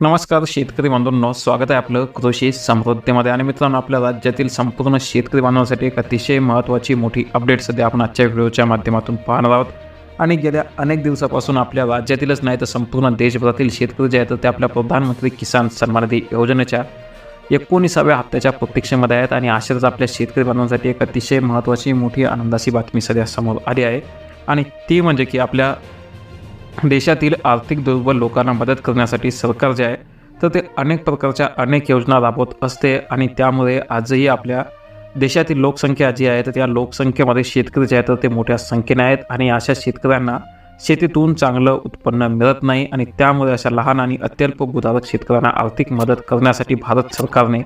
नमस्कार शेतकरी बांधवांनो. स्वागत आहे आपलं कृषी समृद्धीमध्ये. आणि मित्रांनो आपल्या राज्यातील संपूर्ण शेतकरी बांधवांसाठी एक अतिशय महत्त्वाची मोठी अपडेट सध्या आपण आजच्या व्हिडिओच्या माध्यमातून पाहणार आहोत. आणि गेल्या अनेक दिवसापासून आपल्या राज्यातीलच नाही तर संपूर्ण देशभरातील शेतकरी जे आहेत ते आपल्या प्रधानमंत्री किसान सन्मान निधी योजनेच्या एकोणीसाव्या हप्त्याच्या प्रतीक्षेमध्ये आहेत. आणि अशाच आपल्या शेतकरी बांधवांसाठी एक अतिशय महत्त्वाची मोठी आनंदाची बातमी सध्या समोर आली आहे. आणि ती म्हणजे की आपल्या देशातील आर्थिक दुर्बल लोकांना मदत करण्यासाठी सरकार जे आहे तर ते अनेक प्रकारच्या अनेक योजना राबवत असते आणि त्यामुळे आजही आपल्या देशातील लोकसंख्या जी आहे तर त्या लोकसंख्येमध्ये शेतकरी जे आहेत तर ते मोठ्या संख्येने आहेत आणि अशा शेतकऱ्यांना शेतीतून चांगलं उत्पन्न मिळत नाही आणि त्यामुळे अशा लहान आणि अत्यल्प गुदारक शेतकऱ्यांना आर्थिक मदत करण्यासाठी भारत सरकारने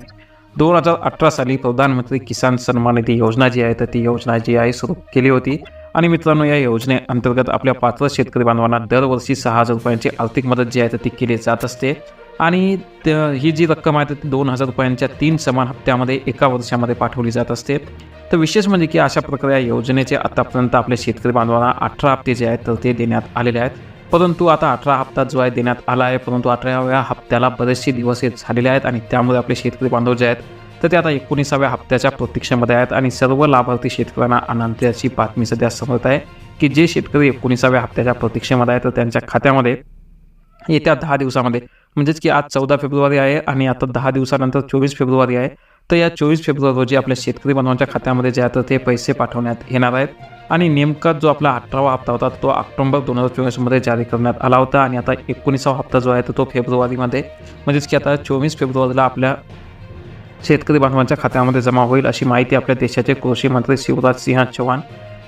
दोन हजार अठरा साली प्रधानमंत्री किसान सन्मान निधी योजना जी आहे तर ती योजना जी आहे सुरू केली होती. आणि मित्रांनो या योजनेअंतर्गत आपल्या पात्र शेतकरी बांधवांना दरवर्षी सहा हजार रुपयांची आर्थिक मदत जी आहे तर ती केली जात असते. आणि ही जी रक्कम आहे ती दोन हजार रुपयांच्या तीन समान हप्त्यामध्ये एका वर्षामध्ये पाठवली जात असते. तर विशेष म्हणजे की अशा प्रकारे या योजनेचे आतापर्यंत आपल्या शेतकरी बांधवांना अठरा हप्ते जे आहेत तर ते देण्यात आलेले आहेत. परंतु आता अठरा हप्ता जो आहे देण्यात आला आहे. परंतु अठराव्या हप्त्याला बरेचसे दिवस हे झालेले आहेत आणि त्यामुळे आपले शेतकरी बांधव जे आहेत तर ते आता एकोणीसाव्या हप्त्याच्या प्रतीक्षेमध्ये आहेत आणि सर्व लाभार्थी शेतकऱ्यांना आनंदाची बातमी सध्या समजत आहे की जे शेतकरी एकोणीसाव्या हप्त्याच्या प्रतीक्षेमध्ये आहेत तर त्यांच्या खात्यामध्ये येत्या दहा दिवसामध्ये म्हणजेच की आज चौदा फेब्रुवारी आहे आणि आता दहा दिवसानंतर चोवीस फेब्रुवारी आहे तर या चोवीस फेब्रुवारी रोजी आपल्या शेतकरी बांधवांच्या खात्यामध्ये जे आहे तर ते पैसे पाठवण्यात येणार आहेत. आणि नेमका जो आपला अठरावा हप्ता होता तो ऑक्टोबर दोन हजार चोवीसमध्ये जारी करण्यात आला होता आणि आता एकोणीसावा हप्ता जो आहे तर तो फेब्रुवारीमध्ये म्हणजेच की आता चोवीस फेब्रुवारीला आपल्या शेतकरी बांधवांच्या खात्यामध्ये जमा होईल अशी माहिती आपल्या देशाचे कृषी मंत्री शिवराज सिंह चौहान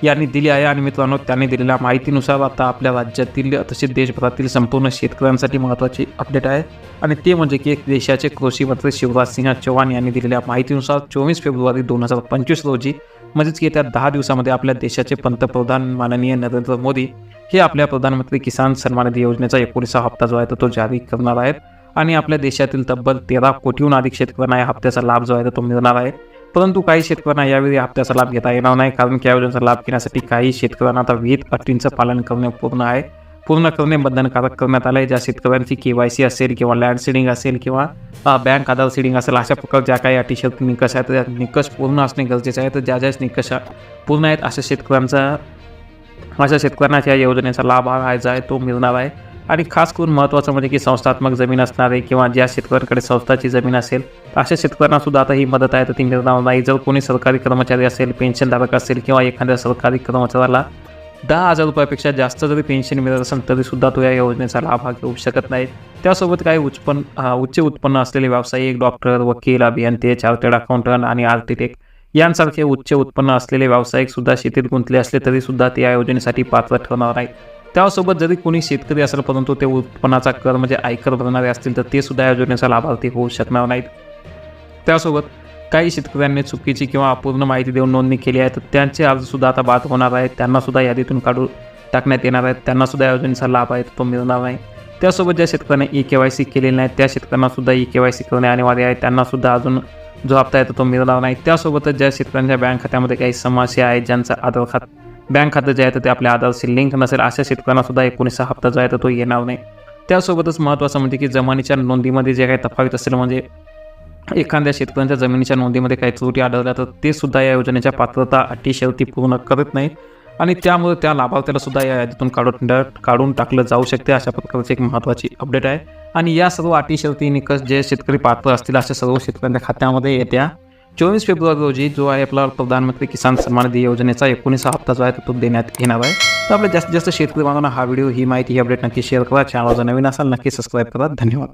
यांनी दिली आहे. आणि मित्रांनो त्यांनी दिलेल्या माहितीनुसार आता आपल्या राज्यातील तसेच देशभरातील संपूर्ण शेतकऱ्यांसाठी महत्त्वाची अपडेट आहे. आणि ते म्हणजे की एक देशाचे कृषी मंत्री शिवराज सिंह चौहान यांनी दिलेल्या माहितीनुसार चोवीस फेब्रुवारी दोन हजार पंचवीस रोजी म्हणजेच की येत्या दहा दिवसामध्ये आपल्या देशाचे पंतप्रधान माननीय नरेंद्र मोदी हे आपल्या प्रधानमंत्री किसान सन्मान निधी योजनेचा एकोणीसा हप्ता जो आहे तो तो जारी करणार आहेत. आणि आपल्या देशातील तब्बल तेरा कोटीहून अधिक शेतकऱ्यांना या हप्त्याचा लाभ जो आहे तो मिळणार आहे परंतु काही शेतकऱ्यांना यावेळी हप्त्याचा लाभ घेता येणार नाही कारण की या योजनेचा लाभ घेण्यासाठी काही शेतकऱ्यांना आता विविध अटींचं पालन करणे पूर्ण आहे. पूर्ण करणे बंधनकारक करण्यात आलं आहे ज्या शेतकऱ्यांची के वाय सी असेल किंवा लँड सीडिंग असेल किंवा बँक आधार सीडिंग असेल अशा प्रकारच्या ज्या काही अटी शर्ती निकष आहेत त्या निकष पूर्ण असणे गरजेचे आहे. तर ज्या ज्या निकष पूर्ण आहेत अशा शेतकऱ्यांचा अशा शेतकऱ्यांना या योजनेचा लाभ हा जो आहे तो मिळणार आहे. आणि खास करून महत्त्वाचं म्हणजे की संस्थात्मक जमीन असणारे किंवा ज्या शेतकऱ्यांकडे संस्थाची जमीन असेल अशा शेतकऱ्यांनासुद्धा आता ही मदत आहे. तर ती मिळणार नाही. जर कोणी सरकारी कर्मचारी असेल पेन्शनधारक असेल किंवा एखाद्या सरकारी कर्मचाऱ्याला दहा हजार रुपयापेक्षा जास्त जरी पेन्शन मिळत असेल तरीसुद्धा तो या योजनेचा लाभ हा घेऊ शकत नाही. त्यासोबत काही उत्पन्न उच्च उत्पन्न असलेले व्यावसायिक डॉक्टर वकील अभियंते चार्टर्ड अकाउंटंट आणि आर्किटेक्ट यांसारखे उच्च उत्पन्न असलेले व्यावसायिक सुद्धा शेतीत गुंतले असले तरीसुद्धा ते या योजनेसाठी पात्र ठरणार नाहीत. त्यासोबत जरी कोणी शेतकरी असेल परंतु ते उत्पन्नाचा कर म्हणजे आयकर भरणारे असतील तर ते सुद्धा या योजनेचा लाभार्थी होऊ शकणार नाहीत. त्यासोबत काही शेतकऱ्यांनी चुकीची किंवा अपूर्ण माहिती देऊन नोंदणी केली आहे तर त्यांचे अर्जसुद्धा आता बाद होणार आहेत. त्यांनासुद्धा यादीतून काढून टाकण्यात येणार आहेत. त्यांनासुद्धा या योजनेचा लाभ आहे तो मिळणार नाही. त्यासोबत ज्या शेतकऱ्यांनी ई के वाय सी केलेली नाही त्या शेतकऱ्यांनासुद्धा ई के वाय सी करणे अनिवार्य आहे. त्यांनासुद्धा अजून जो हप्ता येतो तो मिळणार नाही. त्यासोबतच ज्या शेतकऱ्यांच्या बँक खात्यामध्ये काही समस्या आहेत ज्यांचा आधार खात बँक खातं जे आहे तर ते आपल्या आधारशी लिंक नसेल अशा शेतकऱ्यांना सुद्धा एकोणीसा हप्ता जो आहे तर तो येणार नाही. त्यासोबतच महत्त्वाचं म्हणजे की जमिनीच्या नोंदीमध्ये जे काही तफावत असेल म्हणजे एखाद्या शेतकऱ्यांच्या जमिनीच्या नोंदीमध्ये काही त्रुटी आढळल्या तर ते सुद्धा या योजनेच्या पात्रता अटी शर्ती पूर्ण करत नाहीत. आणि त्यामुळे त्या लाभार्थ्याला सुद्धा या यादीतून काढून काढून टाकलं जाऊ शकते अशा प्रकारची एक महत्त्वाची अपडेट आहे. आणि या सर्व अटी शर्ती निकष जे शेतकरी पात्र असतील अशा सर्व शेतकऱ्यांच्या खात्यामध्ये येत्या चोवीस फेब्रुवारी रोजी जो आहे आपला प्रधानमंत्री किसान सन्मान निधी योजनेचा एकोणीसा हप्ता जो आहे तो देण्यात येणार आहे. तर आपल्या जास्तीत जास्त शेतकरी बांधवांना हा व्हिडिओ ही माहिती ही अपडेट नक्की शेअर करा. चॅनलचा नवीन असाल नक्की सबस्क्राईब करा. धन्यवाद.